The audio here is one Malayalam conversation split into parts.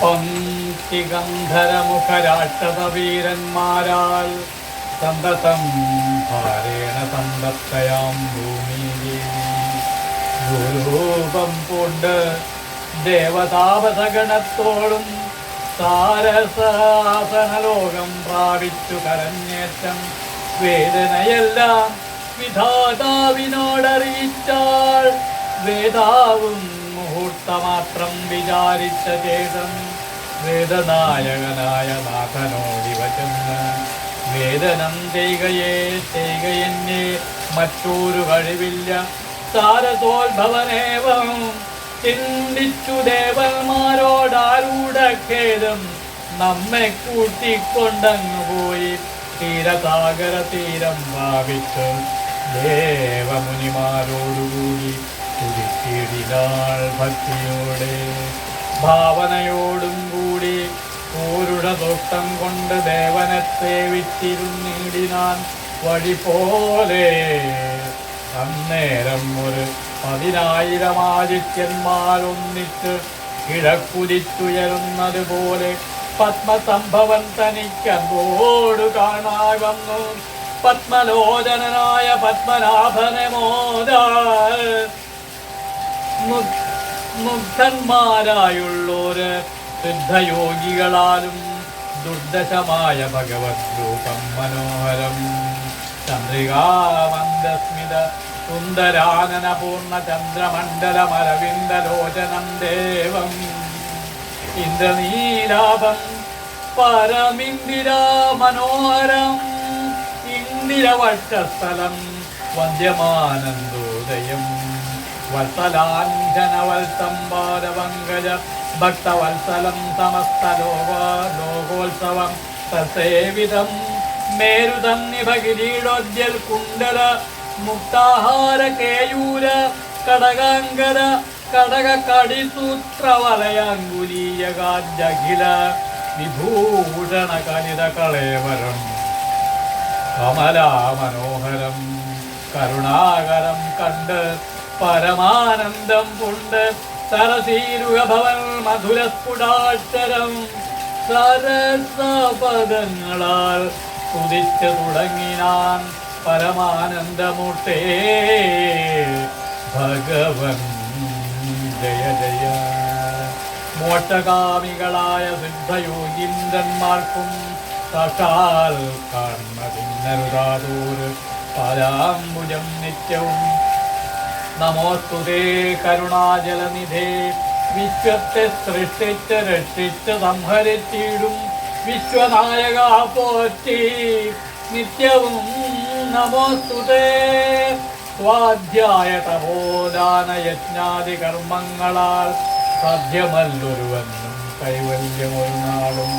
പങ്കിഗന്ധരമുഖരാക്ഷസവീരന്മാരാൽ സന്തതം ഭാരേണ സന്തപ്തയാം ഭൂമി ഗുരൂപം പൂണ്ട് ദേവതാപസഗണത്തോടും സാരസാസനലോകം പ്രാപിച്ചു കരഞ്ഞേറ്റം. വേദനയെല്ലാം വിധാതാവിനോടറിയിച്ചാൾ വേദാവും മുഹൂർത്തമാത്രം വിചാരിച്ച ചേതം. വേദനായകനായ നാഥനോടിവ ചെന്ന് വേദനം ചെയ്യുകയേ ചെയ്കയെന്നെ മറ്റൊരു കഴിവില്ല. സാരസോത്ഭവനേവം ചിന്തിച്ചു ദേവന്മാരോടാരൂഢഖേദം നമ്മെ കൂട്ടിക്കൊണ്ടങ്ങു പോയി. തീരസാഗര തീരം ഭാവിച്ച് ദേവമുനിമാരോടുകൂടി തുതിച്ചിടിനാൾ ഭക്തിയോടെ ഭാവനയോടും കൂടി പൂരുട തോട്ടം കൊണ്ട് ദേവനത്തെ വിറ്റിരുന്നിടിനാൻ വഴി പോലെ അന്നേരം ഒരു പതിനായിരം ആദിത്യന്മാരൊന്നിച്ച് കിഴക്കുതിച്ചുയരുന്നത് പോലെ പത്മസംഭവൻ തനിക്കോട് കാണാൻ വന്നു. പത്മലോചനനായ പത്മനാഭനെ മോദ. മുഗ്ധന്മാരായുള്ളോര് സിദ്ധയോഗികളാലും ദുർദശമായ ഭഗവത് രൂപം മനോഹരം. ചന്ദ്രികാമന്ദസ്മിത സുന്ദരാനന പൂർണ ചന്ദ്രമണ്ഡലമരവിന്ദലോചനം ദേവം. ഇന്ദ്രനീലാഭം പരമിന്ദിരാ മനോഹരം. ഇന്ദിരവക്ഷസ്ഥലം വന്ദ്യമാനന്ദോദയം. വത്സലാഞ്ജനവത്സംബാരവങ്കജ ഭക്തവത്സലം സമസ്തലോക ലോകോത്സവം സസേവിതം മേരുതന്നിഭഗിരീടോദ്യൽ കുണ്ടല മുക്താഹാര കേയൂര കടകാങ്കര കടക കടിസൂത്ര വലയാങ്കുലീയകാജഖില വിഭൂഷണ കലിത കളേവരം കമലാമനോഹരം കരുണാകരം കണ്ട് പരമാനന്ദം കൊണ്ട് സരസീരുഗഭവൻ മധുരസ്ഫുടാക്ഷരം സരസപദങ്ങളാൽ കുതിച്ചു തുടങ്ങിനാൻ പരമാനന്ദമുട്ടേ ഭഗവൻ ജയ ജയ. മോക്ഷകാമികളായ സിദ്ധയോഗീന്ദ്രന്മാർക്കും സാക്ഷാൽ കർമ്മ പിന്നരുതാതൂർ പരാംബുജം നിത്യവും നമോസ്തുതേ കരുണാജലനിധേ. വിശ്വത്തെ സൃഷ്ടിച്ച് രക്ഷിച്ച് സംഹരിച്ചിടും. വിശ്വനായക പോറ്റി. നിത്യവും നമോസ്തുതേ. സ്വാധ്യായ തപോദാന യജ്ഞാദി കർമ്മങ്ങളാൽ സാധ്യമല്ലൊരുവനും കൈവല്യമൊരു നാളും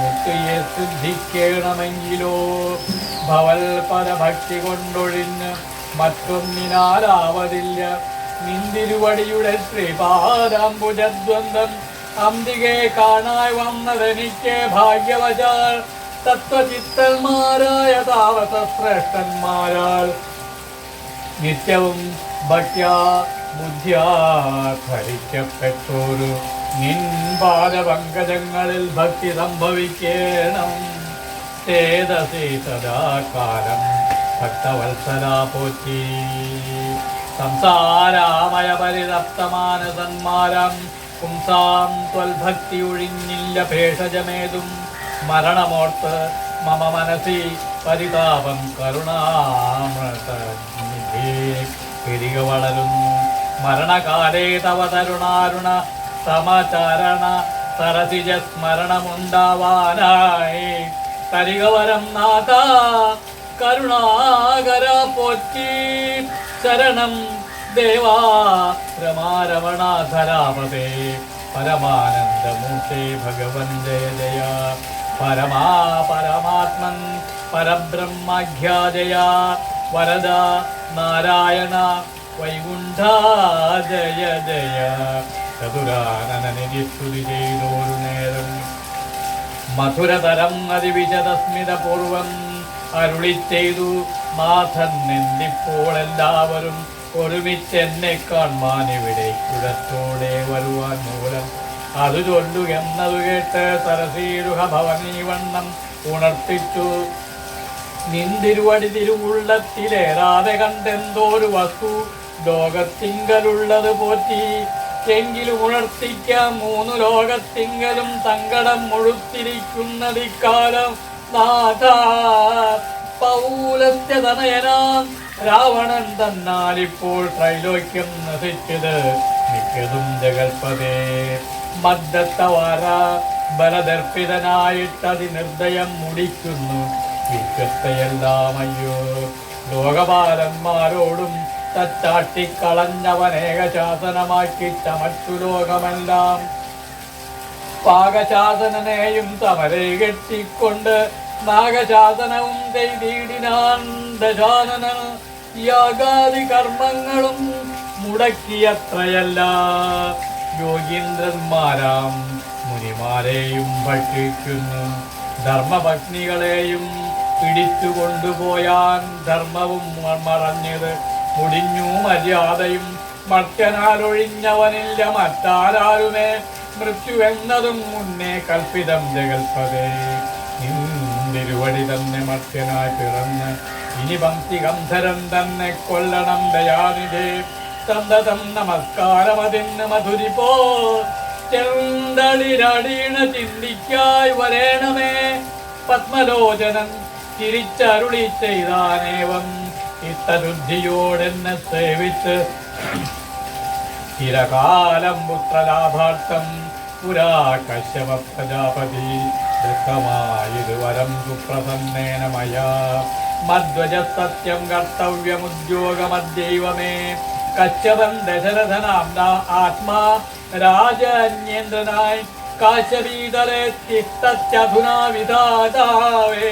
മുക്തിയെ സിദ്ധിക്കണമെങ്കിലോ ഭവൽ പദഭക്തി കൊണ്ടൊഴിഞ്ഞ് മറ്റൊന്നിനാലാവതില്ല നിന്തിരുവടിയുടെ ശ്രീപാദാംബുജദ്വന്ദം അംബികെ കാണാൻ വന്നതെനിക്ക് ഭാഗ്യവശാൽ. തത്വചിത്തന്മാരായ താവസ ശ്രേഷ്ഠന്മാരാൽ നിത്യവും ഭക്യാ ബുദ്ധ്യാ നിൻപാദപങ്കജങ്ങളിൽ നിൻ ഭക്തി സംഭവിക്കണം. ചേതസി സദാകാലം ഭക്തവത്സലാ പോറ്റി പരിതപ്തമാനസന്മാരം പുംസാം ത്വൽഭക്തി ഒഴിഞ്ഞില്ല ഭേഷജമേതും. മരണമോർത്ത് മമ മനസി പരിതാപം കരുണാമൃതനിധി. പെരുക വളരുന്നു. മരണകാലേ തവ തരുണാരുണ സമചരണ സരസിജ സ്മരണമുണ്ടാവാനായി. തരികവരം നാഥ കരുണാകര പോറ്റി ശരണം ദേവാ രമാരമണാധരാപതേ. പരമാനന്ദമൂർത്തേ ഭഗവൻ ജയ ജയ. പരമാ പരമാത്മൻ പരബ്രഹ്മഖ്യാജയ. വരദ നാരായണ വൈകുണ്ഠ ജയ ജയ. ചതുരാനനനിധി മധുരതരം അതിവിശദസ്മിത പൂർവം അരുളി ചെയ്തു നാഥൻ നിന്നിപ്പോൾ എല്ലാവരും ഒരുമിച്ച് എന്നെ കാണുവാൻ കുഴത്തോടെ വരുവാൻ മൂലം അത് ചൊല്ലു എന്നത് കേട്ട് സരസീരുഹ ഭവനീവണ്ണം ഉണർത്തിച്ചു. നിന്തിരുവടി തിരുവുള്ളത്തിലേറാതെ കണ്ടെന്തോരു വസ്തു ലോകത്തിങ്കലുള്ളത് പോറ്റി. എങ്കിലും ഉണർത്തിക്കാം മൂന്നു ലോകത്തിങ്കലും സങ്കടം മുഴുത്തിരിക്കുന്നതിക്കാലം നാഥ പൗലസ്യ തനയനാം രാവണൻ തന്നാലിപ്പോൾ ത്രൈലോക്യം നശിച്ചത്. മിക്കതും ജഗൽപതേ മദ്ദത്തവാര ബലദർപ്പിതനായിട്ടതി നിർദ്ദയം മുടിക്കുന്നു. വിശ്വത്തെയെല്ലാം അയ്യോ. ലോകപാലന്മാരോടും തച്ചാട്ടിക്കളഞ്ഞവനേകശാസനമാക്കി ചമച്ചു ലോകമെല്ലാം. പാകശാസനനെയും തമരെ കെട്ടിക്കൊണ്ട് നാഗശാസനവും ചെയ്തിടിനാൻ യാഗാദി കർമ്മങ്ങളും മുടക്കിയത്രയല്ല. യോഗീന്ദ്രന്മാരാം മുനിമാരെയും ഭക്ഷിക്കുന്നു. ധർമ്മഭഗ്നികളെയും പിടിച്ചുകൊണ്ടുപോയാൻ ധർമ്മവും മറഞ്ഞത് മുടിഞ്ഞു മര്യാദയും മർത്യനാലൊഴിഞ്ഞവനില്ല മറ്റാരാരുമേ മൃത്യു എന്നതും മുന്നേ കൽപ്പിതം ജഗൽപതേ നിരുവടി തന്നെ മർത്യനായി പിറന്ന് ഇനി പങ്ക്തി ഗന്ധരം തന്നെ കൊല്ലണം ദയാനിധേ. സന്തതം നമസ്കാരമതിന് മധുരിപ്പോ ചെന്തളിരടീണ ചിന്തിക്കായി വരേണമേ. പത്മലോചനൻ തിരിച്ചരുളി ചെയ്താനേവം. ഇത്തരുദ്ധിയോടെന്നെ സേവിച്ച് ചിരകാലം പുത്രലാഭാർത്ഥം പുരാ കശ്യപ പ്രജാപതി ദത്തമായത് വരം സുപ്രസന്നേന മയാ. മധ്വജ സത്യം കർത്തവ്യമുദ്യോഗമദ്യൈവമേ കശ്യപൻ ദശരഥനാം ആത്മാ രാജന്യേന്ദ്രനായി കാശ്യപീതലെ തിഷ്ടധുനാ വിധാതാവേ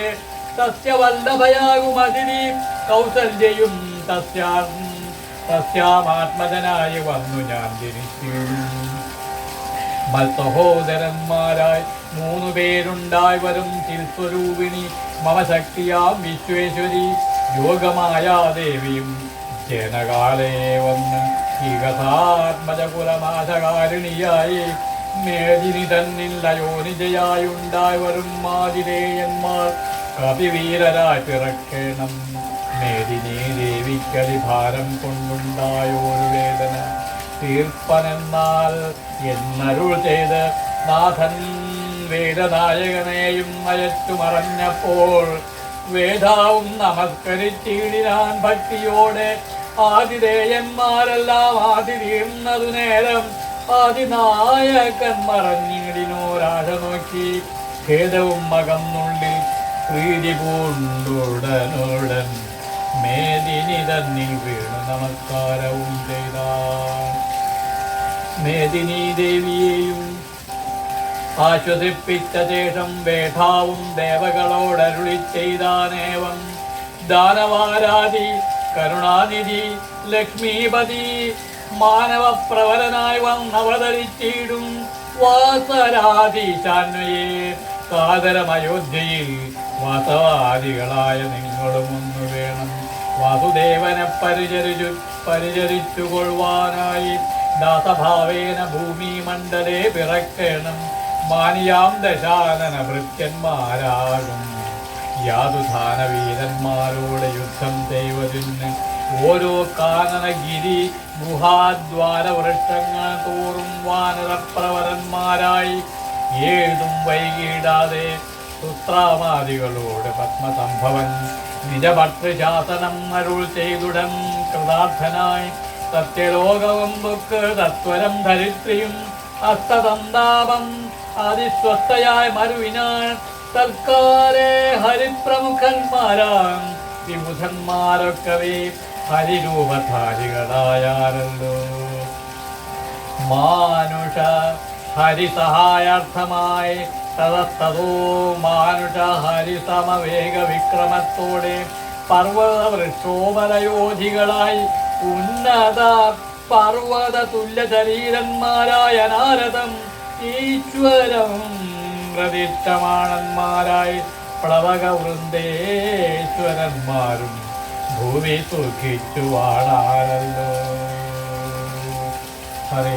തസ്യ വല്ലഭയാകുമതിരി കൗസല്യയും തസ്യാ തസ്യാമാത്മജനായി വന്നു ഞാൻ ജനിച്ചു. സഹോദരന്മാരായി മൂന്നു പേരുണ്ടായി വരും തിരുസ്വരൂപിണി. മമ ശക്തിയാം വിശ്വേശ്വരി യോഗമായ ദേവിയും. ജനകാലേ വന്ന് വികസാത്മജകുലനാശകാരിണിയായി മേദിനി തന്നിൽ നിജയായുണ്ടായി വരും മാതിരേയന്മാർ. കവിവീരരായി പിറക്കേണം മേദിനി ദേവിക്കലി ഭാരം കൊണ്ടുണ്ടായോരു വേദന. തീർപ്പനെന്നാൽ എന്നരുൾ ചെയ്ത് നാഥൻ വേദനായകനെയും അയച്ചു മറഞ്ഞപ്പോൾ വേദാവും നമസ്കരിച്ചിടിനാൻ ഭക്തിയോടെ ആതിഥേയന്മാരെല്ലാം ആതി തീർന്നതു നേരം ആതിനായകൻ മറഞ്ഞിടിനോരാഴ നോക്കി ഖേദവും മകന്നുള്ളിൽ പ്രീതി പൂണ്ടുടനുടൻ മേദിനി തന്നിൽ വീണു നമസ്കാരവും ചെയ്താൽ. മേദിനി ദേവിയെയും ആശ്വസിപ്പിച്ച ശേഷം വേഷാവും ദേവകളോടരുളി ചെയ്താനേവം. ദാനവാരാധി കരുണാനിധി ലക്ഷ്മീപതി മാനവപ്രവരനായി വന്നവതരിച്ചിടും വാസരാധീശാന്വയെ കാതരമയോധ്യയിൽ വാസവാദികളായ നിങ്ങളും ഒന്നു വേണം. വാസുദേവനെ പരിചരിച്ചു പരിചരിച്ചുകൊള്ളുവാനായി ദാസഭാവേന ഭൂമി മണ്ഡലേ പിറക്കേണം. മാനിയാം ദശാനന ഭൃത്യന്മാരാകും യാതുധാന വീരന്മാരോട് യുദ്ധം ചെയ്വതിന് ഓരോ കാനനഗിരി ഗുഹാദ്വാര വൃക്ഷങ്ങൾ തോറും വാനരപ്രവരന്മാരായി ഏഴും വൈകിടാതെ സുത്രാമാദികളോട് പത്മസംഭവൻ നിജഭക്തശാസനം അരുൾ ചെയ്തുടൻ കൃതാർത്ഥനായി സത്യലോകവും ബുക്ക് തത്വരം ധരിത്രിയും അസ്തസന്താപം അതിസ്വസ്ഥയായി മരുവിനാൾ തൽക്കാലെ ഹരിപ്രമുഖന്മാരാം വിമുഖന്മാരൊക്കെ ഹരിരൂപധാരികളായാരല്ലോ. മാനുഷ ഹരിസഹായാർത്ഥമായി തതസ്തോ മാനുഷ ഹരിസമവേഗ വിക്രമത്തോടെ പർവത വൃക്ഷോപലയോധികളായി ഉന്നത പർവത തുല്യ ശരീരന്മാരായ നാരദം ഈശ്വരം പ്രതിഷ്ഠമാണന്മാരായി പ്ലവക വൃന്ദേശ്വരന്മാരും ഭൂമി സുഖിച്ചു വാടാനല്ലോ ഹരേ